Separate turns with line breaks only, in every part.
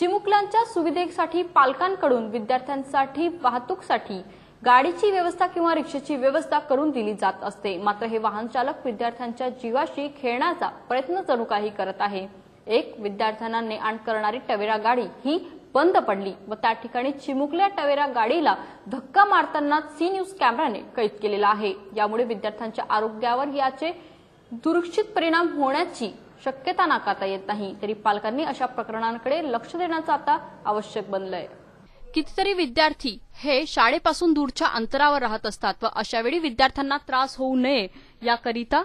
चिमुकल्यांच्या सुविधेसाठी पालकांकडून विद्यार्थ्यांसाठी वाहतूकसाठी गाडीची व्यवस्था किंवा रिक्षेची व्यवस्था करून दिली जात असते. मात्र हे वाहन चालक विद्यार्थ्यांच्या जीवाशी खेळण्याचा प्रयत्न जणू काही करत आहे. एक विद्यार्थ्यांना ने आण करणारी टवेरा गाडी ही बंद पडली व त्या ठिकाणी चिमुकल्या टवेरा गाडीला धक्का मारताना सी न्यूज कॅमेराने कैद केलेला आहे. यामुळे विद्यार्थ्यांच्या आरोग्यावर याचे दुरुक्षित परिणाम होण्याची शक्यता नाकारता येत नाही तरी पालकांनी अशा प्रकरणांकडे लक्ष देण्याचं आता आवश्यक बनलंय. कितीतरी विद्यार्थी हे शाळेपासून दूरच्या अंतरावर राहत असतात व अशा वेळी विद्यार्थ्यांना त्रास होऊ नये याकरिता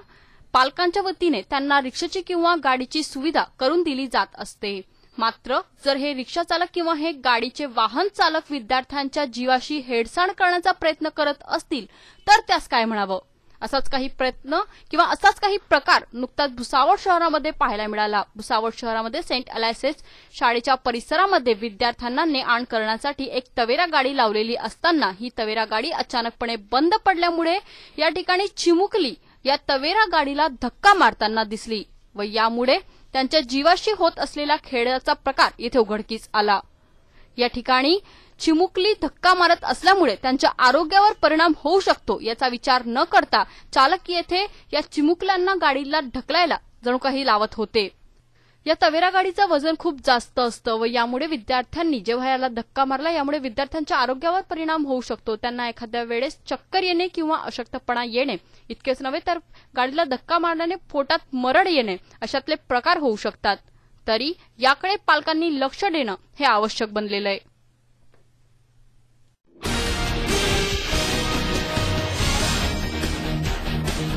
पालकांच्या वतीने त्यांना रिक्षाची किंवा गाडीची सुविधा करून दिली जात असते. मात्र जर हे रिक्षा चालक किंवा हे गाडीचे वाहन चालक विद्यार्थ्यांच्या जीवाशी हेडसाण करण्याचा प्रयत्न करत असतील तर त्यास काय म्हणावं? असाच काही प्रयत्न किंवा असाच काही प्रकार नुकताच भुसावळ शहरामध्ये पाहायला मिळाला. भुसावळ शहरामध्ये सेंट अलायसेस शाळेच्या परिसरामध्ये विद्यार्थ्यांना ने आण करण्यासाठी एक तवेरा गाडी लावलेली असताना ही तवेरा गाडी अचानकपणे बंद पडल्यामुळे या ठिकाणी चिमुकली. या तवेरा गाडीला धक्का मारताना दिसली व यामुळे त्यांच्या जीवाशी होत असलेला खेळाचा प्रकार येथे उघडकीस आला. या ठिकाणी चिमुकली धक्का मारत असल्यामुळे त्यांच्या आरोग्यावर परिणाम होऊ शकतो याचा विचार न करता चालक येथे या चिमुकल्यांना गाडीला ढकलायला जणू काही लावत होते. या तवेरा गाडीचं वजन खूप जास्त असतं व यामुळे विद्यार्थ्यांनी जेव्हा याला धक्का मारला यामुळे विद्यार्थ्यांच्या आरोग्यावर परिणाम होऊ शकतो. त्यांना एखाद्या वेळेस चक्कर येणे किंवा अशक्तपणा येणे इतकेच नव्हे तर गाडीला धक्का मारल्याने पोटात मरड येणे अशातले प्रकार होऊ शकतात. तरी याकडे पालकांनी लक्ष देणं हे आवश्यक बनलेलं आहे.